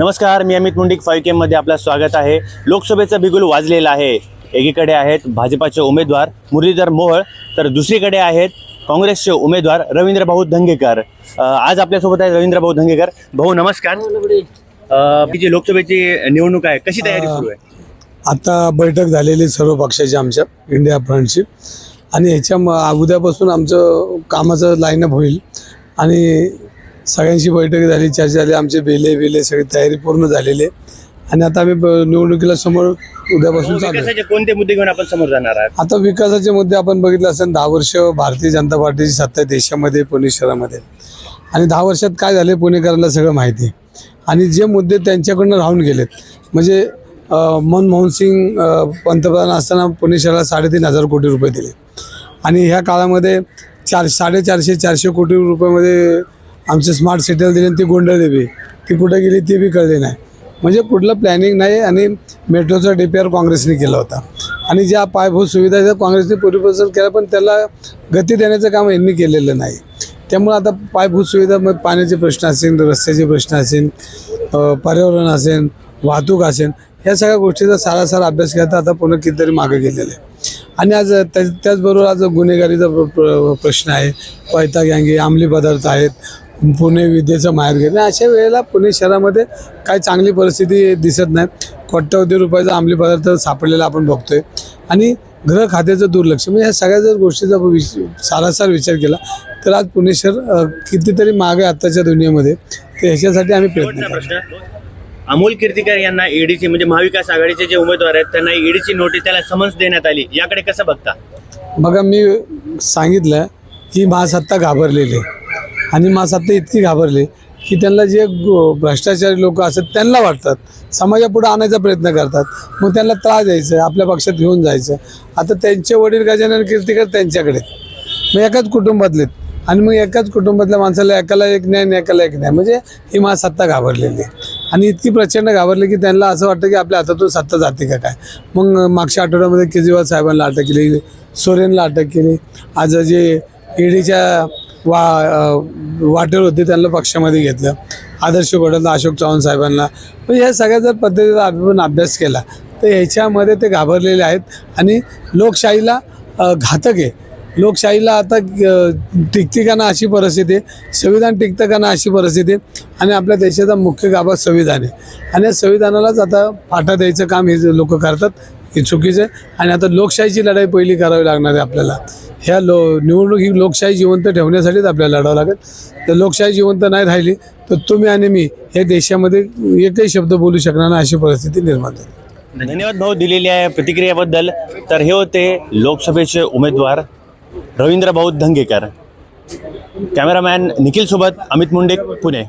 नमस्कार मी Amit मुंडिक five K मध्ये आपलं स्वागत आहे. लोकसभेचं बिगुल वाजलेलं आहे. एकीकडे आहेत भाजपाचे उमेदवार मुरलीधर मोहोळ तर दुसरीकडे आहेत काँग्रेसचे उमेदवार रवींद्र भाऊ धंगेकर. अ, आज आपल्यासोबत आहे रवींद्र भाऊ धंगेकर. भाऊ नमस्कार. अ, ही जी लोकसभेची निवडणूक आहे कशी तयारी सुरू आहे? आता बैठक झालेली सर्व पक्षाची आमच्या इंडिया फ्रंटची. आणि ह्याच्या म- उद्यापासून आमचं कामाचं लाईनअप होईल. आणि सगळ्यांची बैठक झाली चर्चा झाली आमचे बेले बेले सगळी तयारी पूर्ण झालेली आहे. आणि आता आम्ही ब- निवडणुकीला समोर उद्यापासून चालू आहे. विकासाचे कोणते मुद्दे घेऊन आपण समोर जाणार आहात? आता विकासाचे मुद्दे आपण बघितले असेल दहा वर्ष भारतीय जनता पार्टीची सत्ता आहे देशामध्ये पुणे शहरामध्ये. आणि दहा वर्षात काय झाले पुणेकरांना सगळं माहिती आहे. आणि जे मुद्दे त्यांच्याकडनं राहून गेलेत म्हणजे अं, मनमोहन सिंग अं, पंतप्रधान असताना पुणे शहराला साडेतीन हजार कोटी रुपये दिले. आणि ह्या काळामध्ये चार साडेचारशे चारशे कोटी रुपयामध्ये आमचे स्मार्ट सिटीला दिले आणि ती गोंधळली बी. ती कुठं गेली ती बी कळली नाही. म्हणजे कुठलं प्लॅनिंग नाही आणि मेट्रोचा डी पी आर काँग्रेसने केला होता. आणि ज्या पायभूत सुविधा आहेत त्या काँग्रेसने पूर्वीपासून केल्या पण त्याला गती देण्याचं काम यांनी केलेलं नाही. त्यामुळे आता पायभूत सुविधा मग पाण्याचे प्रश्न असेल रस्त्याचे प्रश्न असेल पर्यावरण असेल वाहतूक असेल ह्या सगळ्या गोष्टीचा सारासार अभ्यास घेता आता पुन्हा कितीतरी मागं गेलेलं आहे आणि आज त्या त्याचबरोबर आज गुन्हेगारीचा प्र- प्र- प्रश्न आहे पैता गँगी अंमली पदार्थ आहेत पुणे विद्येचं माहेर घेणे अशा वेळेला पुणे शहरामध्ये काही चांगली परिस्थिती दिसत नाही. कोट्यवधी रुपयाचा अंमली पदार्थ सापडलेला आपण बघतोय. आणि गृह खात्याचं दुर्लक्ष म्हणजे ह्या सगळ्या जर गोष्टीचा विच सारासार विचार केला तर आज पुणे शहर कितीतरी मागे आत्ताच्या दुनियेमध्ये तर ह्याच्यासाठी आम्ही प्रयत्न अमोल कीर्तिकर यांना ईडीची म्हणजे महाविकास आघाडीचे जे उमेदवार आहेत त्यांना ईडीची नोटीस त्याला समन्स देण्यात आली. याकडे कसं बघता? बघा मी सांगितलं की महासत्ता घाबरलेली आहे. आणि महासत्ता इतकी घाबरली की त्यांना जे भ्रष्टाचारी लोक असतात त्यांना वाटतात. समाजापुढे आणायचा प्रयत्न करतात. मग त्यांना त्रास द्यायचा आपल्या पक्षात घेऊन जायचं. आता त्यांचे वडील गजानन कीर्तिकर त्यांच्याकडे. मग एकाच कुटुंबातलेत आणि मग एकाच कुटुंबातल्या माणसाला एकाला एक न्याय आणि एकाला एक न्याय. म्हणजे ही महासत्ता घाबरलेली आहे आणि इतकी प्रचंड घाबरली की त्यांना असं वाटतं की आपल्या हातातून सत्ता जाते का काय? मग मागच्या आठवड्यामध्ये केजरीवाल साहेबांना अटक केली सोरेनला अटक केली. आज जे ईडीच्या वा वाटेल होते त्यांना पक्षामध्ये घेतलं. आदर्श घोटाला अशोक चव्हाण साहेबांना. म्हणजे ह्या सगळ्या जर पद्धतीचा आपण अभ्यास केला. तर ह्याच्यामध्ये ते घाबरलेले आहेत आणि लोकशाहीला घातक आहे. लोकशाहीला आता अ, टिकते का ना अशी परिस्थिती आहे. संविधान टिकतं का ना अशी परिस्थिती आहे. आणि आपल्या देशाचा मुख्य गाभा संविधान आहे. आणि या संविधानालाच आता फाटा द्यायचं काम हे लोक करतात हे चुकीचं आहे. आणि आता लोकशाहीची लढाई पहिली करावी लागणार आहे आपल्याला. ह्या लो निवडणूक ही लोकशाही जिवंत ठेवण्यासाठीच आपल्याला लढावं लागेल. तर लोकशाही जिवंत नाही राहिली तर तुम्ही आणि मी हे देशामध्ये एकही शब्द बोलू शकणार नाही अशी परिस्थिती निर्माण झाली. धन्यवाद भाऊ दिलेल्या प्रतिक्रियाबद्दल. तर हे होते लोकसभेचे उमेदवार रवींद्र भाऊ धंगेकर. कॅमेरामॅन निखिलसोबत अमित मुंडे पुणे.